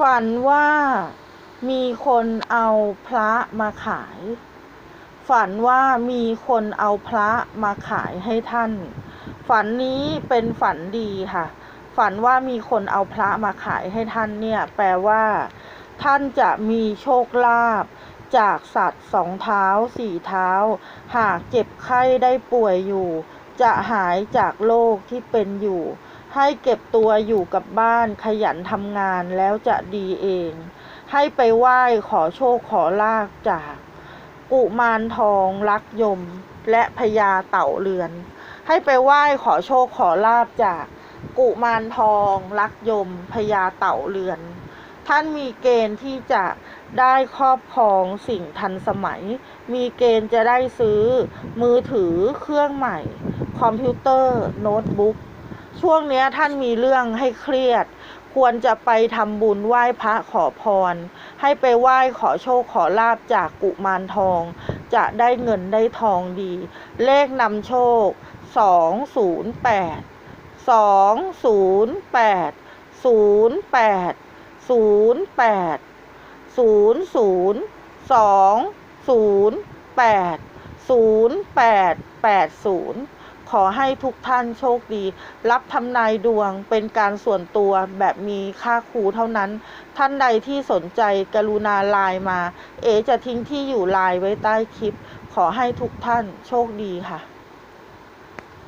ฝันว่ามีคนเอาพระมาขาย ฝันว่ามีคนเอาพระมาขายให้ท่าน ฝันนี้เป็นฝันดีค่ะ ฝันว่ามีคนเอาพระมาขายให้ท่านเนี่ย แปลว่า ท่านจะมีโชคลาภจากสัตว์สองเท้าสี่เท้า หากเจ็บไข้ได้ป่วยอยู่ จะหายจากโรคที่เป็นอยู่ ให้เก็บตัวอยู่กับบ้านขยันทำงานแล้วจะดีเอง ให้ไปไหว้ขอโชคขอลาภจาก กุมารทองลักยม และพญาเต่าเรือน ให้ไปไหว้ขอโชคขอลาบจาก กุมารทองลักยมพญาเต่าเรือน ท่านมีเกณฑ์ที่จะได้ครอบครองสิ่งทันสมัย มีเกณฑ์จะได้ซื้อ มือถือเครื่องใหม่ คอมพิวเตอร์ โน้ตบุ๊ก ช่วงนี้ท่านมีเรื่องให้เครียด ควรจะไปทำบุญไหว้พระขอพร ให้ไปไหว้ขอโชคขอลาบจากกุมารทอง จะได้เงินได้ทองดี เลขนำโชค 208 208 08 08 00 2 0 8 0 8 8 0 ขอให้ทุกท่านโชคดี รับทำนายดวงเป็นการส่วนตัวแบบมีค่าครูเท่านั้น ท่านใดที่สนใจกรุณาไลน์มา เอจะทิ้งที่อยู่ไลน์ไว้ใต้คลิป ขอให้ทุกท่านโชคดีค่ะ